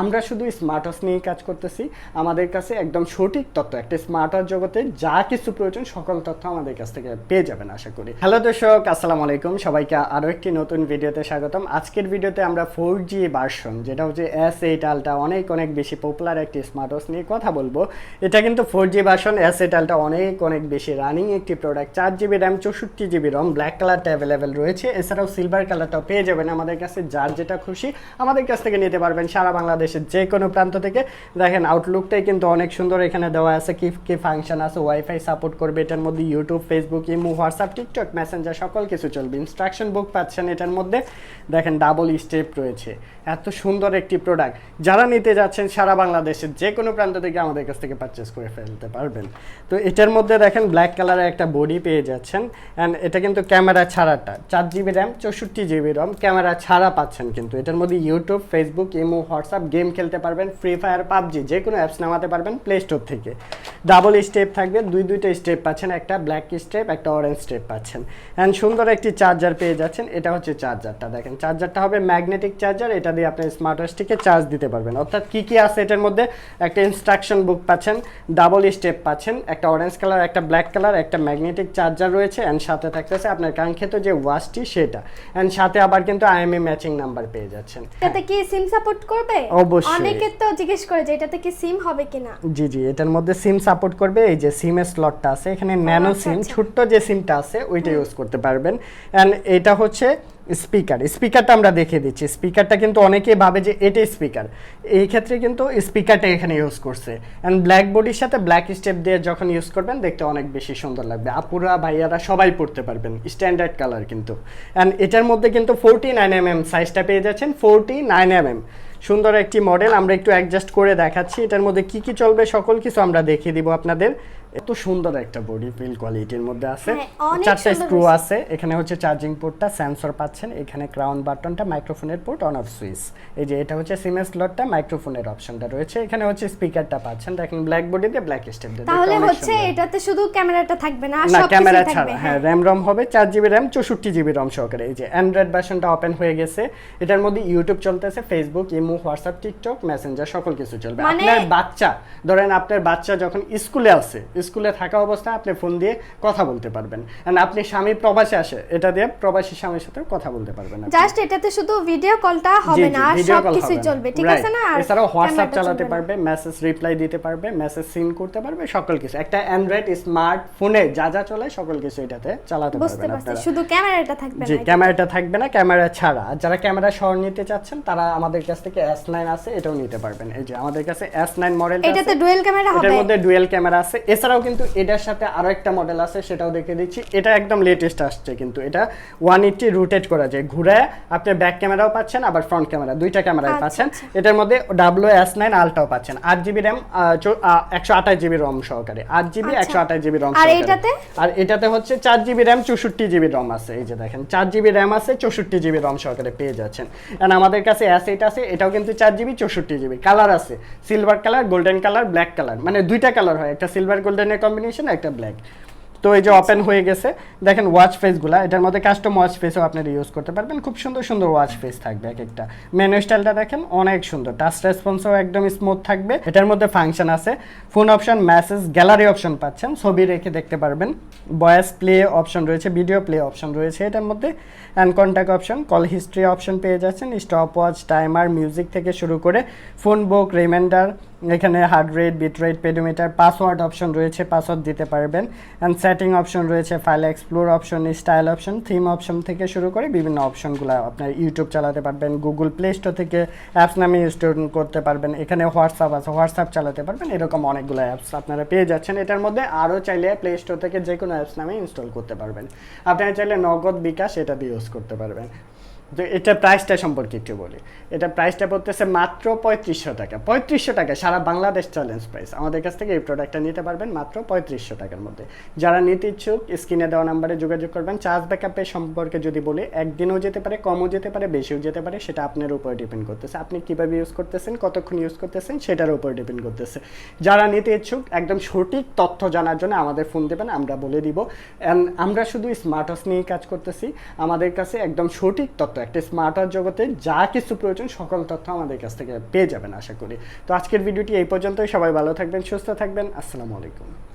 আমরা শুধু smart watch নিয়ে কাজ করতেছি। আমাদের কাছে একদম সঠিক তথ্য, একটা স্মার্ট ওয়াচ জগতে যা কিছু প্রয়োজন, সকল তথ্য আমাদের কাছ থেকে পেয়ে যাবেন, আশা করি। হ্যালো দর্শক, আসসালামু আলাইকুম। সবাইকে আরও একটি নতুন ভিডিওতে স্বাগতম। আজকের ভিডিওতে আমরা ফোর জি ভার্সন যেটা হচ্ছে এস এইট আলটা অনেক অনেক বেশি পপুলার একটি স্মার্ট ওয়াচ নিয়ে কথা বলব। এটা কিন্তু four G version S eight ultra অনেক অনেক বেশি রানিং একটি প্রোডাক্ট চার জিবি র্যাম চৌষট্টি জিবি রম ব্ল্যাক কালারটা অ্যাভেলেবেল রয়েছে। এছাড়াও সিলভার কালারটাও পেয়ে যাবেন আমাদের কাছে, যার যেটা খুশি আমাদের কাছ থেকে নিতে পারবেন। সারা বাংলাদেশের যে কোনো প্রান্ত থেকে। দেখেন আউটলুকটাই কিন্তু অনেক সুন্দর এখানে দেওয়া আছে। কি কি ফাংশন আছে ওয়াইফাই সাপোর্ট করবে, এটার মধ্যে YouTube Facebook imo WhatsApp TikTok Messenger সকল কিছু চলবে। ইনস্ট্রাকশন বুক পাচ্ছেন এটার মধ্যে। দেখেন ডাবল স্টেপ রয়েছে। এত সুন্দর একটি প্রোডাক্ট যারা নিতে যাচ্ছেন সারা বাংলাদেশের যে কোনো প্রান্ত থেকে আমাদের কাছ থেকে পারচেস করে ফেলতে পারবেন। তো এটার মধ্যে দেখেন ব্ল্যাক কালারের একটা বডি পেয়ে যাচ্ছেন। অ্যান্ড এটা কিন্তু ক্যামেরা ছাড়াটা। চার জিবি র্যাম চৌষট্টি জিবি রম ক্যামেরা ছাড়া পাচ্ছেন কিন্তু। এটার মধ্যে YouTube Facebook imo WhatsApp game খেলতে পারবেন ফ্রি ফায়ার পাবজি যে কোনো অ্যাপস নামাতে পারবেন প্লে স্টোর থেকে। ডাবল স্টেপ থাকবে, দুই দুইটা স্টেপ পাচ্ছেন, একটা ব্ল্যাক স্টেপ একটা অরেঞ্জ স্টেপ পাচ্ছেন। অ্যান্ড সুন্দর একটি চার্জার পেয়ে যাচ্ছেন, এটা হচ্ছে চার্জারটা দেখেন চার্জারটা হবে ম্যাগনেটিক চার্জার এটা দিয়ে আপনি স্মার্ট ওয়াচটিকে চার্জ দিতে পারবেন। অর্থাৎ কি কি আছে এটার মধ্যে? একটা ইনস্ট্রাকশন বুক পাচ্ছেন ডাবল স্টেপ পাচ্ছেন, একটা অরেঞ্জ কালার একটা ব্ল্যাক কালার একটা ম্যাগনেটিক চার্জার রয়েছে অ্যান্ড সাথে থাকতেছে আপনার কাঙ্ক্ষিত যে ওয়াচটি সেটা। অ্যান্ড সাথে আবার কিন্তু আইএমএ ম্যাচিং নাম্বার পেয়ে যাচ্ছেন। এটাতে কি সিম সাপোর্ট করবে? অবশ্যই। অনেকে তো জিজ্ঞেস করে যে এটাতে কি সিম হবে কিনা। জি জি এটার মধ্যে সিম সাপোর্ট করবে এই যে সিমের স্লটটা আছে এখানে ন্যানো আচ্ছা, সিম আচ্ছা। ছোট্ট যে সিমটা আছে ওইটা ইউজ করতে পারবেন। অ্যান্ড এটা হচ্ছে স্পিকার স্পিকারটা আমরা দেখিয়ে দিচ্ছি। স্পিকারটা কিন্তু অনেকেই ভাবে যে এটাই স্পিকার এই ক্ষেত্রে কিন্তু স্পিকারটা এখানে ইউজ করছে। অ্যান্ড ব্ল্যাক বডির সাথে ব্ল্যাক স্টেপ দিয়ে যখন ইউজ করবেন দেখতে অনেক বেশি সুন্দর লাগবে। আপুরা ভাইয়ারা সবাই পড়তে পারবেন স্ট্যান্ডার্ড কালার কিন্তু। অ্যান্ড এটার মধ্যে কিন্তু ফোরটি নাইন এম এম সাইজটা পেয়ে যাচ্ছেন ফোরটি নাইন এম এম সুন্দর একটি মডেল আমরা একটু অ্যাডজাস্ট করে দেখাচ্ছি। এটার মধ্যে কি কি চলবে, সকল কিছু আমরা দেখিয়ে দিব আপনাদের। এত সুন্দর একটা বডি ফিল কোয়ালিটির মধ্যে আছে। হ্যাঁ, চারটা স্ক্রু আছে এখানে হচ্ছে চার্জিং পোর্টটা সেন্সর পাচ্ছেন এখানে ক্রাউন বাটনটা মাইক্রোফোনের পোর্ট অন অফ সুইচ এই যে এটা হচ্ছে সিমের স্লটটা মাইক্রোফোনের অপশনটা রয়েছে। এখানে হচ্ছে স্পিকারটা পাচ্ছেন দেখেন ব্ল্যাক বডিতে ব্ল্যাক স্টেপ দিয়ে। তাহলে হচ্ছে এটাতে শুধু ক্যামেরাটা থাকবে না সব ক্যামেরা ছাড়া। থাকবে হ্যাঁ। র্যাম রম হবে চার জিবি র্যাম চৌষট্টি জিবি রম সহকারে। এই যে অ্যান্ড্রয়েড ভার্সনটা ওপেন হয়ে গেছে। এটার মধ্যে ইউটিউব চলতেছে Facebook imo WhatsApp TikTok Messenger সকল কিছু চলবে। মানে- আপনার বাচ্চা ধরেন আপনার বাচ্চা যখন স্কুলে আছে স্কুলে থাকা অবস্থায় আপনি ফোন দিয়ে কথা বলতে পারবেন। And আপনি স্বামী প্রবাসে আসে এটা দিয়ে প্রবাসী স্বামীর সাথে কথা বলতে পারবেন জাস্ট এটাতে শুধু ভিডিও কলটা হবে না সব না। চলবে ঠিক আছে না? আর এছাড়াও হোয়াটসঅ্যাপ চালাতে পারবে মেসেজ রিপ্লাই দিতে পারবে মেসেজ সিন করতে পারবে সকল কিছু। একটা অ্যান্ড্রয়েড স্মার্ট ফোনে যা যা চলে সকল কিছু এটাতে চালাতে পারবেন আপনারা। শুধু ক্যামেরাটা থাকবে জি না ক্যামেরাটা থাকবে না ক্যামেরা ছাড়া। আর যারা ক্যামেরা সহ নিতে চাচ্ছেন তারা আমাদের কাছ থেকে এস নাইন আছে এটাও নিতে পারবেন। এই যে আমাদের কাছে এস নাইন মডেল এটাতে ডুয়েল ক্যামেরা হবে এটার মধ্যে ডুয়েল ক্যামেরা আছে। এছাড়াও কিন্তু এটার সাথে আরও একটা মডেল আছে সেটাও দেখে দিচ্ছি। এটা একদম লেটেস্ট আসছে কিন্তু। এটা ওয়ান এইটটি রোটেট করা যায়। ঘুরে আপনি ব্যাক ক্যামেরাও পাচ্ছেন আবার ফ্রন্ট ক্যামেরা দুইটা ক্যামেরাই আচ্ছা, পাচ্ছেন। আচ্ছা। এটার মধ্যে ডাব্লিউ এস নাইন আলটাও পাচ্ছেন। আট জিবি র্যাম একশো আঠাশ জিবি রম সহকারে। আট জিবি আচ্ছা। একশো আঠাশ জিবি রম আর এটাতে? হচ্ছে চার জিবি র্যাম চৌষট্টি জিবি রম আছে। এই যে দেখেন চার জিবি র্যাম আছে চৌষট্টি জিবি রম সহকারে পেয়ে যাচ্ছেন। আর আমাদের কাছে অ্যাস এইট আছে এটাও কিন্তু চার জিবি চৌষট্টি জিবি কালার আছে। Silver colour golden colour black colour মানে দুইটা কালার হয়। একটা সিলভার গোল্ডেনের কম্বিনেশন একটা ব্ল্যাক তো এই যে ওপেন হয়ে গেছে, দেখেন ওয়াচ ফেসগুলা এটার মধ্যে কাস্টম ওয়াচ ফেসও আপনারা ইউজ করতে পারবেন। খুব সুন্দর সুন্দর ওয়াচ ফেস থাকবে এক একটা। মেনু স্টাইলটা দেখেন, অনেক সুন্দর। টাচ রেসপন্সও একদম স্মুথ থাকবে। এটার মধ্যে ফাংশন আছে। Phone option message gallery option পাচ্ছেন। ছবি রেখে দেখতে পারবেন। ভয়েস প্লে অপশন রয়েছে ভিডিও প্লে অপশন রয়েছে এটার মধ্যে। And contact option call history option পেয়ে যাচ্ছেন। স্টপ ওয়াচ টাইমার মিউজিক থেকে শুরু করে ফোন বুক রিমাইন্ডার এখানে heart rate beat rate pedometer password option রয়েছে পাসওয়ার্ড দিতে পারবেন। অ্যান্ড সেটিং অপশন রয়েছে file explore option style option theme option থেকে শুরু করে বিভিন্ন অপশনগুলো আপনার ইউটিউব চালাতে পারবেন গুগল প্লে স্টোর থেকে অ্যাপস নামে ইনস্টল করতে পারবেন। এখানে হোয়াটসঅ্যাপ আছে হোয়াটসঅ্যাপ চালাতে পারবেন, এরকম অনেকগুলো অ্যাপস আপনারা পেয়ে যাচ্ছেন। এটার মধ্যে আরও চাইলে প্লে স্টোর থেকে যে কোনো অ্যাপস নামে ইনস্টল করতে পারবেন। আপনারা চাইলে নগদ বিকাশ এটা দিয়ে ইউজ করতে পারবেন। তো এটা প্রাইসটা সম্পর্কে একটু বলি। এটা প্রাইসটা পড়তেছে মাত্র পঁয়ত্রিশশো টাকা। পঁয়ত্রিশশো টাকা সারা বাংলাদেশ চ্যালেঞ্জ প্রাইস আমাদের কাছ থেকে এই প্রোডাক্টটা নিতে পারবেন মাত্র পঁয়ত্রিশশো টাকার মধ্যে। যারা নিতে ইচ্ছুক স্ক্রিনে দেওয়া নাম্বারে যোগাযোগ করবেন। চার্জ ব্যাকআপের সম্পর্কে যদি বলি, একদিনও যেতে পারে, কমও যেতে পারে, বেশিও যেতে পারে, সেটা আপনার উপর ডিপেন্ড করতেছে। আপনি কীভাবে ইউজ করতেছেন, কতক্ষণ ইউজ করতেছেন, সেটার উপর ডিপেন্ড করতেছে। যারা নিতে ইচ্ছুক, একদম সঠিক তথ্য জানার জন্য আমাদের ফোন দেবেন, আমরা বলে দিব। আমরা শুধু স্মার্ট ওয়াচ নিয়ে কাজ করতেছি। আমাদের কাছে একদম সঠিক তথ্য একটা স্মার্ট আর্ট জগতে যা কিছু প্রয়োজন সকল তথ্য আমাদের কাছ থেকে পেয়ে যাবেন, আশা করি। তো আজকের ভিডিওটি এই পর্যন্তই। সবাই ভালো থাকবেন, সুস্থ থাকবেন। আসসালামু আলাইকুম।